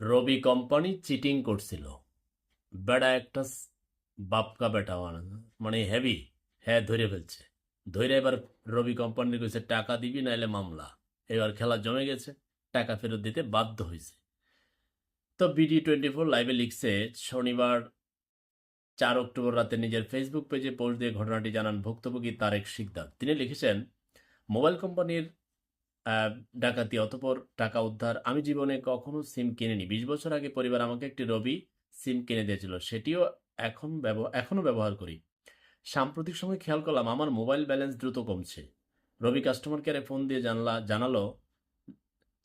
রবি company cheating করছিল। বেড়া একটা বাপকা বেটা মানে হেভি হ্যাঁ ধরে ফেলছে। ধরে এবার রবি কোম্পানির কইছে টাকা দিবি, নাইলে মামলা। এবার খেলা জমে গেছে, টাকা ফেরত দিতে বাধ্য হয়েছে। তো বিডি টোয়েন্টি ফোর লাইভে লিখছে, শনিবার চার অক্টোবর রাতে নিজের ফেসবুক পেজে পোস্ট দিয়ে ঘটনাটি জানান ভুক্তভোগী তারেক শিকদার। তিনি লিখেছেন, মোবাইল কোম্পানির ডাকাতি অতপর টাকা উদ্ধার। আমি জীবনে কখনো সিম কিনিনি। বিশ বছর আগে পরিবার আমাকে একটি রবি সিম কিনে দিয়েছিল। সেটিও এখন এখনও ব্যবহার করি। সাম্প্রতিক সময় খেয়াল করলাম, আমার মোবাইল ব্যালেন্স দ্রুত কমছে। রবি কাস্টমার কেয়ারে ফোন দিয়ে জানলা, জানালো,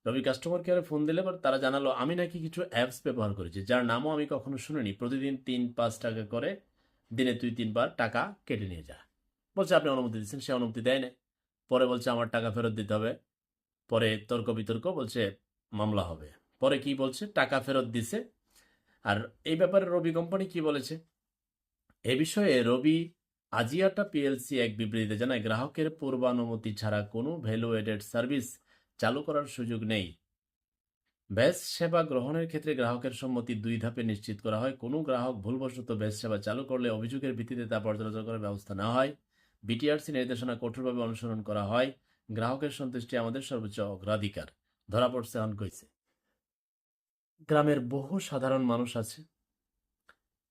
রবি কাস্টমার কেয়ারে ফোন দিলে এবার তারা জানালো, আমি নাকি কিছু অ্যাপস ব্যবহার করেছি, যার নামও আমি কখনো শুনিনি। প্রতিদিন তিন, পাঁচ টাকা করে দিনে দুই, তিনবার টাকা কেটে নিয়ে যা। বলছে, আপনি অনুমতি দিচ্ছেন? সে অনুমতি দেয় না পরে বলছে, আমার টাকা ফেরত দিতে হবে। পরে তর্ক বিতর্ক বলছে, মামলা হবে। পরে কি বলছে, টাকা ফেরত দিছে। আর এই ব্যাপারে রবি কোম্পানি কি বলেছে? এ বিষয়ে রবি আজিয়াটা পিএলসি এক বিবৃতিতে জানায়, গ্রাহকের পূর্বানুমতি ছাড়া কোনো ভ্যালু এডেড সার্ভিস চালু করার সুযোগ নেই। ব্যাস সেবা গ্রহণের ক্ষেত্রে গ্রাহকের সম্মতি দুই ধাপে নিশ্চিত করা হয়। কোনো গ্রাহক ভুলবশত ব্যাস সেবা চালু করলে অভিযোগের ভিত্তিতে তা পর্যালোচনা করার ব্যবস্থা নেওয়া হয়। বিটিআরসি নির্দেশনা কঠোরভাবে অনুসরণ করা হয়। গ্রাহকের সন্তুষ্টি আমাদের সর্বোচ্চ অগ্রাধিকার, ধরা পড়ছে অন কইছে গ্রামের বহু সাধারণ মানুষ আছে,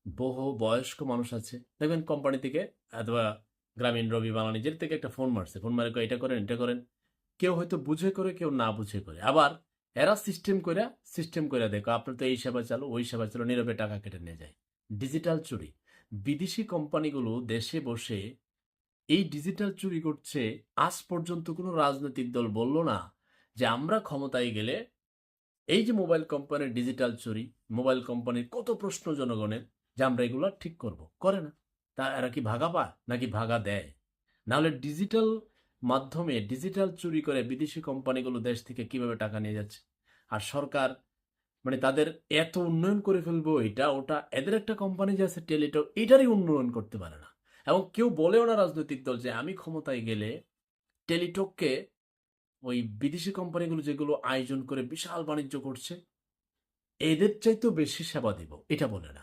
বহু বয়স্ক মানুষ আছে। দেখবেন কোম্পানি থেকে অথবা গ্রামীণ রবি বাংলা নিজের থেকে একটা ফোন মারছে। ফোন মারে এটা করেন এটা করেন। কেউ হয়তো বুঝে করে, কেউ না বুঝে করে। আবার এরা সিস্টেম করে সিস্টেম করে দেখো, আপনার তো এই সেবা চালু, ওই সেবা চালু, নীরবে টাকা কেটে নিয়ে যায়। ডিজিটাল চুরি। বিদেশি কোম্পানিগুলো দেশে বসে এই ডিজিটাল চুরি করছে, আজ পর্যন্ত কোনো রাজনৈতিক দল বলল না যে আমরা ক্ষমতায় গেলে এই যে মোবাইল কোম্পানির ডিজিটাল চুরি মোবাইল কোম্পানির কত প্রশ্ন জনগণের যে আমরা এগুলো ঠিক করব, করে না। তা এরা কি ভাগা পায় নাকি ভাগা দেয়? নাহলে ডিজিটাল মাধ্যমে ডিজিটাল চুরি করে বিদেশি কোম্পানিগুলো দেশ থেকে কীভাবে টাকা নিয়ে যাচ্ছে? আর সরকার মানে তাদের এত উন্নয়ন করে ফেলব, এটা, ওটা, এদের একটা কোম্পানি যে আছে টেলিটক এটারই উন্নয়ন করতে পারে না। এবং কেউ বলেও না রাজনৈতিক দল যে আমি ক্ষমতায় গেলে টেলিটককে ওই বিদেশি কোম্পানিগুলো যেগুলো আয়োজন করে বিশাল বাণিজ্য করছে, এদের চাইতেও বেশি সেবা দিব, এটা বলে না।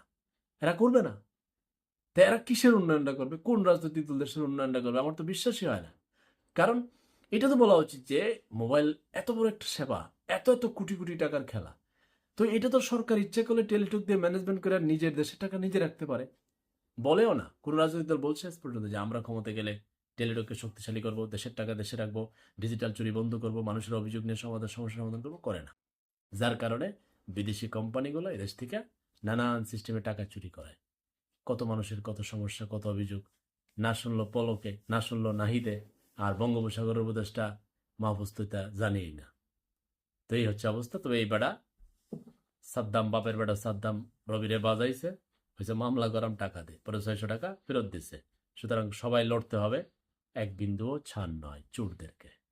এরা করবে না। তা এরা কিসের উন্নয়নটা করবে? কোন রাজনৈতিক দল দেশের উন্নয়নটা করবে? আমার তো বিশ্বাসই হয় না। কারণ এটা তো বলা উচিত যে মোবাইল এত বড় একটা সেবা, এত এত কোটি কোটি টাকার খেলা। তো এটা তো সরকার ইচ্ছে করলে টেলিটক দিয়ে ম্যানেজমেন্ট করে নিজের দেশের টাকা নিজে রাখতে পারে। বলেও না। কোন রাজনৈতিক দল বলছে আজ পর্যন্ত যে আমরা ক্ষমতা গেলে টেলিটককে শক্তিশালী করব, দেশের টাকা দেশে রাখব, ডিজিটাল চুরি বন্ধ করব, মানুষের অভিযোগ নিয়ে সমাধান, সমস্যার সমাধান করব, করে না। যার কারণে বিদেশি কোম্পানিগুলো এদেশ থেকে নানান সিস্টেমে টাকা চুরি করে। কত মানুষের কত সমস্যা, কত অভিযোগ। না শুনলো পলকে, না শুনলো নাহিদে, আর বঙ্গোপসাগরের উপদেশটা মাহফুস্তুতা জানিয়েই না। তো এই হচ্ছে অবস্থা। তবে এই বেড়া সাদ্দাম, বাপের বেড়া সাদ্দাম রবিরে বাজাইছে। হয়েছে মামলা গরম টাকা দে পরে ছয়শো টাকা ফেরত দিছে। সুতরাং সবাই লড়তে হবে, এক বিন্দুও ছাড় নয় চোরদেরকে।